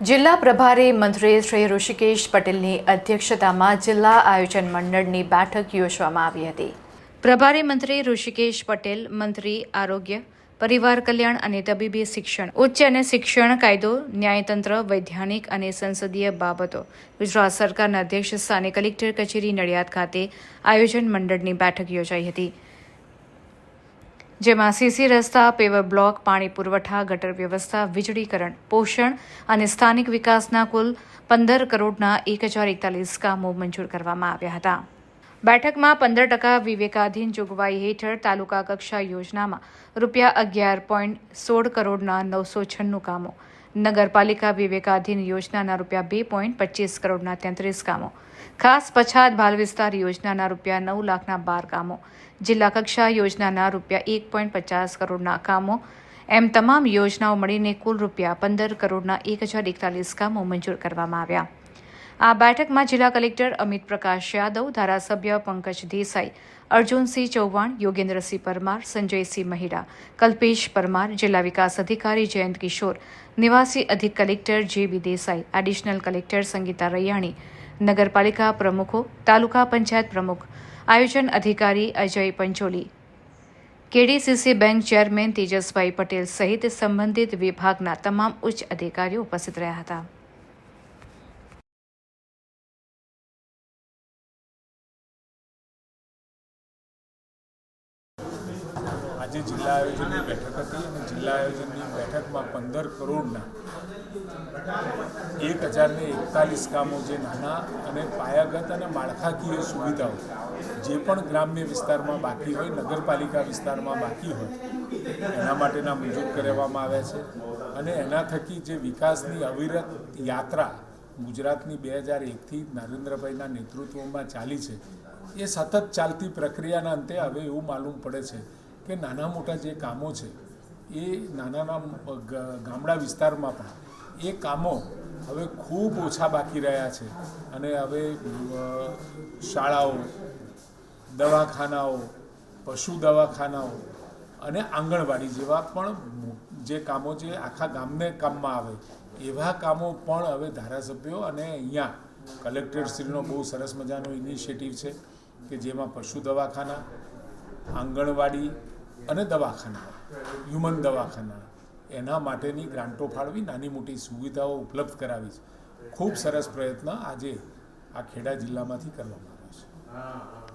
જિલ્લા પ્રભારી મંત્રી શ્રી ઋષિકેશ પટેલની અધ્યક્ષતામાં જિલ્લા આયોજન મંડળની બેઠક યોજવામાં આવી હતી. પ્રભારી મંત્રી ઋષિકેશ પટેલ, મંત્રી આરોગ્ય, પરિવાર કલ્યાણ અને તબીબી શિક્ષણ, ઉચ્ચ અને શિક્ષણ કાયદો, ન્યાયતંત્ર, વૈધાનિક અને સંસદીય બાબતો, ગુજરાત સરકારના અધ્યક્ષ સ્થાને કલેક્ટર કચેરી નડિયાદ ખાતે આયોજન મંડળની બેઠક યોજાઈ હતી. જેમાં સીસી રસ્તા, પેવર બ્લોક, પાણી પુરવઠા, ગટર વ્યવસ્થા, વીજળીકરણ, પોષણ અને સ્થાનિક વિકાસના કુલ પંદર કરોડના એક હજાર એકતાલીસ કામો મંજૂર કરવામાં આવ્યા હતા. બેઠકમાં પંદર ટકા વિવેકાધીન જોગવાઈ હેઠળ તાલુકા કક્ષા યોજનામાં રૂપિયા અગિયાર પોઈન્ટ સોળ કરોડના નવસો છન્નું કામો. નગરપાલિકા વિવેકાધીન યોજનાના રૂપિયા બે પોઈન્ટ પચીસ કરોડના તેત્રીસ કામો. ખાસ પછાત ભાલ વિસ્તાર યોજનાના રૂપિયા નવ લાખના બાર કામો. જિલ્લા કક્ષા યોજનાના રૂપિયા એક પોઈન્ટ પચાસ કરોડના કામો. એમ તમામ યોજનાઓ મળીને કુલ રૂપિયા પંદર કરોડના એક હજાર એકતાલીસ કામો મંજૂર કરવામાં આવ્યા. આ બેઠકમાં જિલ્લા કલેક્ટર અમિત પ્રકાશ યાદવ, ધારાસભ્ય પંકજ દેસાઈ, અર્જુનસિંહ ચૌહાણ, યોગેન્દ્રસિંહ પરમાર, સંજયસિંહ મહિડા, કલ્પેશ પરમાર, જિલ્લા વિકાસ અધિકારી જયંત કિશોર, નિવાસી અધિક collector J B Desai, additional collector Sangita Raiyani, નગરપાલિકા પ્રમુખો, તાલુકા પંચાયત પ્રમુખ, આયોજન અધિકારી Ajay Pancholi, KDCC bank chairman Tejasbhai Patel સહિત સંબંધિત વિભાગના તમામ ઉચ્ચ અધિકારીઓ ઉપસ્થિત રહ્યા હતા. આજે જિલ્લા આયોજનની બેઠક હતી અને જિલ્લા આયોજનની બેઠકમાં પંદર કરોડના એક હજારને એકતાલીસ કામો જે નાના અને પાયાગત અને માળખાકીય સુવિધાઓ જે પણ ગ્રામ્ય વિસ્તારમાં બાકી હોય, નગરપાલિકા વિસ્તારમાં બાકી હોય, એના માટેના મંજૂર કરવામાં આવ્યા છે. અને એના થકી જે વિકાસની અવિરત યાત્રા ગુજરાતની બે હજાર એકથી નરેન્દ્રભાઈના નેતૃત્વમાં ચાલી છે, એ સતત ચાલતી પ્રક્રિયાના અંતે હવે એવું માલુમ પડે છે કે નાના મોટા જે કામો છે, એ નાના ગામડા વિસ્તારમાં પણ એ કામો હવે ખૂબ ઓછા બાકી રહ્યા છે. અને હવે શાળાઓ, દવાખાનાઓ, પશુ દવાખાનાઓ અને આંગણવાડી જેવા પણ જે કામો જે આખા ગામને કામમાં આવે, એવા કામો પણ હવે ધારાસભ્યો અને અહીંયા કલેક્ટરશ્રીનો બહુ સરસ મજાનો ઇનિશિયેટિવ છે કે જેમાં પશુ દવાખાના, આંગણવાડી અને દવાખાના હ્યુમન દવાખાના. એના માટેની ગ્રાન્ટો ફાળવી, નાની મોટી સુવિધાઓ ઉપલબ્ધ કરાવી છે. ખૂબ સરસ પ્રયત્ન આજે આ ખેડા જિલ્લામાંથી કરવામાં આવ્યો છે.